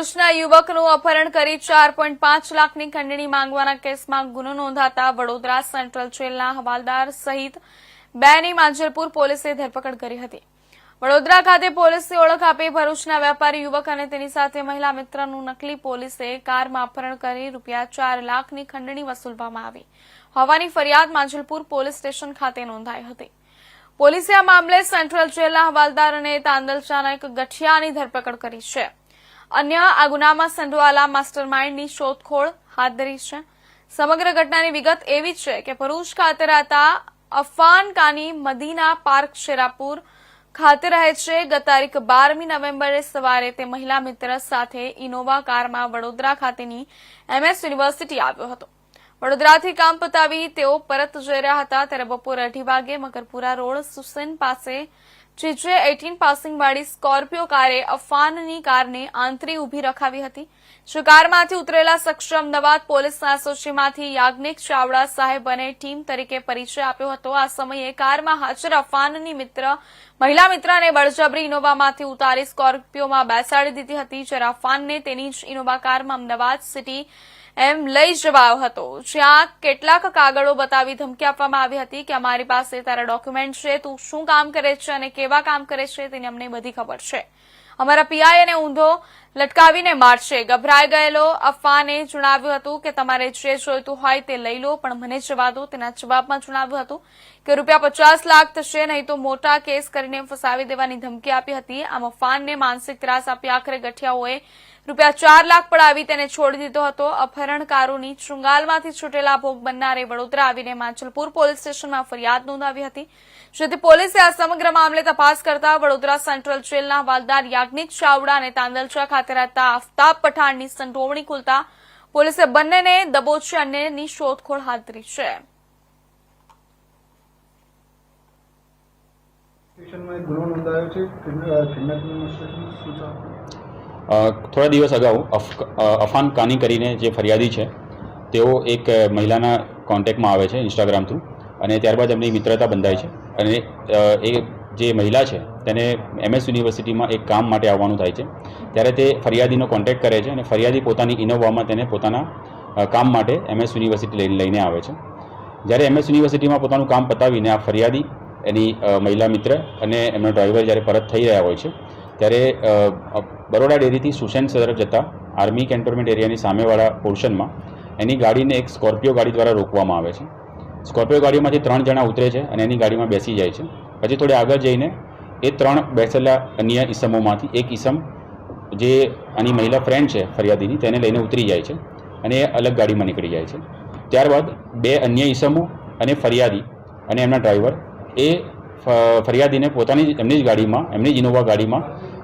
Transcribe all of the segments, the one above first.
ભરૂચના યુવકનું અપહરણ કરી ચાર પોઈન્ટ પાંચ લાખની ખંડણી માંગવાના કેસમાં ગુનો નોંધાતા વડોદરા સેન્ટ્રલ જેલના હવાલદાર સહિત બેની માંજલપુર પોલીસે ધરપકડ કરી હતી. વડોદરા ખાતે પોલીસે ઓળખ આપી ભરૂચના વેપારી યુવક અને તેની સાથે મહિલા મિત્રનું નકલી પોલીસે કારમાં અપહરણ કરી રૂપિયા ચાર લાખની ખંડણી વસૂલવામાં આવી. હોવાની ફરિયાદ માંજલપુર પોલીસ સ્ટેશન ખાતે નોંધાઈ હતી. પોલીસે આ મામલે સેન્ટ્રલ જેલના હવાલદાર અને તાંદલચાના એક ગઠિયાની ધરપકડ કરી છે. અન્ય આ ગુનામાં સંડોવાલા માસ્ટર શોધખોળ હાથ ધરી છે. સમગ્ર ઘટનાની વિગત એવી છે કે ભરૂચ ખાતે રહેતા અફાન કાની મદીના પાર્ક શેરાપુર ખાતે રહે છે. ગત તારીખ બારમી નવેમ્બરે સવારે તે મહિલા મિત્ર સાથે ઇનોવા કારમાં વડોદરા ખાતેની એમએસ યુનિવર્સિટી આવ્યો હતો. વડોદરાથી કામ પતાવી તેઓ પરત જઈ રહ્યા હતા. ત્યારે બપોરે અઢી વાગે મકરપુરા રોડ સુસેન પાસે જીજે એટીન પાસિંગવાળી સ્કોર્પિયો કારે અફાનની કારને આંતરી ઊભી રખાવી હતી. જો કારમાંથી ઉતરેલા શખ્સે અમદાવાદ પોલીસના એસઓજીમાંથી યાજ્ઞિક ચાવડા સાહેબ ટીમ તરીકે પરિચય આપ્યો હતો. આ સમયે કારમાં હાજર અફાનની મિત્ર, મહિલા મિત્રને બળજબરી ઇનોવામાંથી ઉતારી સ્કોર્પિયોમાં બેસાડી દીધી હતી. જ્યારે અફાનને તેની જ ઇનોવા કારમાં અમદાવાદ સિટી એમ લઈ જવાયો હતો. જ્યાં કેટલાક કાગળો બતાવી ધમકી આપવામાં આવી હતી કે અમારી પાસે તારા ડોક્યુમેન્ટ છે, તું શું કામ કરે છે અને કેવા કામ કરે છે તેની અમને બધી ખબર છે. અમારા પીઆઈ અને ઊંધો લટકાવીને મારશે. ગભરાઈ ગયેલો અફવાને જણાવ્યું હતું કે તમારે જે જોઈતું હોય તે લઈ લો, પણ મને જવા દો. તેના જવાબમાં જણાવ્યું હતું કે રૂપિયા પચાસ લાખ થશે, નહીં તો મોટા કેસ કરીને ફસાવી દેવાની ધમકી આપી હતી. આ મફાનને માનસિક ત્રાસ આપી આખરે ગઠિયાઓએ રૂપિયા ચાર લાખ પડાવી તેને છોડી દીધો હતો. અપહરણકારોની શૃંગાલમાંથી છૂટેલા ભોગ બનનારે વડોદરા આવીને માંચલપુર પોલીસ સ્ટેશનમાં ફરિયાદ નોંધાવી હતી. જેથી પોલીસે આ સમગ્ર મામલે તપાસ કરતા વડોદરા સેન્ટ્રલ જેલના વાલદાર યાજ્ઞિક ચાવડા અને તાંદલચા ખાતે રહેતા આફતાબ પઠાણની સંડોવણી ખુલતા પોલીસે બંનેને દબોચી અન્યની શોધખોળ હાથ ધરી છે. થોડા દિવસ અગાઉ અફ અફાન કાની કરીને જે ફરિયાદી છે, તેઓ એક મહિલાના કોન્ટેક્ટમાં આવે છે ઇન્સ્ટાગ્રામ થ્રુ અને ત્યારબાદ એમની મિત્રતા બંધાય છે. અને એ જે મહિલા છે, તેને એમએસ યુનિવર્સિટીમાં એક કામ માટે આવવાનું થાય છે. ત્યારે તે ફરિયાદીનો કોન્ટેક્ટ કરે છે અને ફરિયાદી પોતાની ઇનોવામાં તેને પોતાના કામ માટે એમએસ યુનિવર્સિટી લઈને આવે છે. જ્યારે એમએસ યુનિવર્સિટીમાં પોતાનું કામ પતાવીને આ ફરિયાદી એની મહિલા મિત્ર અને એમનો ડ્રાઈવર જ્યારે પરત થઈ રહ્યા હોય છે, ત્યારે બરોડા ડેરીથી સુશેન તરફ જતા આર્મી કેન્ટોનમેન્ટ એરિયાની સામેવાળા પોર્શનમાં એની ગાડીને એક સ્કોર્પિયો ગાડી દ્વારા રોકવામાં આવે છે. સ્કોર્પિયો ગાડીમાંથી ત્રણ જણા ઉતરે છે અને એની ગાડીમાં બેસી જાય છે. પછી થોડે આગળ જઈને એ ત્રણ બેસેલા અન્ય ઈસમોમાંથી એક ઈસમ જે આની મહિલા ફ્રેન્ડ છે ફરિયાદીની, તેને લઈને ઉતરી જાય છે અને એ અલગ ગાડીમાં નીકળી જાય છે. ત્યારબાદ બે અન્ય ઈસમો અને ફરિયાદી અને એમના ડ્રાઈવર એ ફરિયાદીને પોતાની એમની જ ગાડીમાં, એમની જ ઇનોવા ગાડીમાં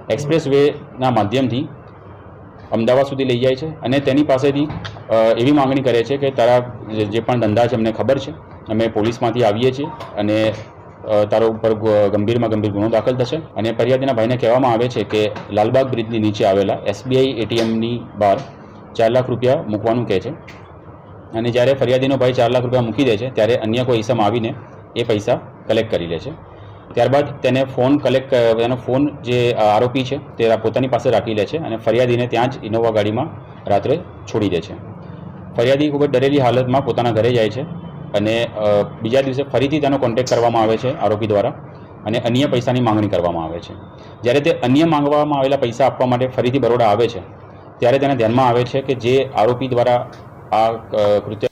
એક્સપ્રેસ વેના માધ્યમથી અમદાવાદ સુધી લઈ જાય છે અને તેની પાસેથી એવી માંગણી કરે છે કે તારા જે પણ ધંધા છે અમને ખબર છે. અમે પોલીસમાંથી આવીએ છીએ અને તારો ઉપર ગંભીરમાં ગંભીર ગુનો દાખલ થશે. અને ફરિયાદીના ભાઈને કહેવામાં આવે છે કે લાલબાગ બ્રિજની નીચે આવેલા એસબીઆઈ એટીએમની બહાર ચાર લાખ રૂપિયા મૂકવાનું કહે છે. અને જ્યારે ફરિયાદીનો ભાઈ ચાર લાખ રૂપિયા મૂકી દે છે, ત્યારે અન્ય કોઈ ઈસમ આવીને એ પૈસા કલેક્ટ કરી લે છે. ત્યારબાદ તેને ફોન કલેક્ટ એનો ફોન જે આરોપી છે, તે પોતાની પાસે રાખી લે છે અને ફરિયાદીને ત્યાં જ ઇનોવા ગાડીમાં રાત્રે છોડી દે છે. ફરિયાદી ખૂબ જ ડરેલી હાલતમાં પોતાના ઘરે જાય છે અને બીજા દિવસે ફરીથી તેનો કોન્ટેક્ટ કરવામાં આવે છે આરોપી દ્વારા અને અન્ય પૈસાની માંગણી કરવામાં આવે છે. જ્યારે તે અન્ય માંગવામાં આવેલા પૈસા આપવા માટે ફરીથી બરોડા આવે છે, ત્યારે તેને ધ્યાનમાં આવે છે કે જે આરોપી દ્વારા આ કૃત્ય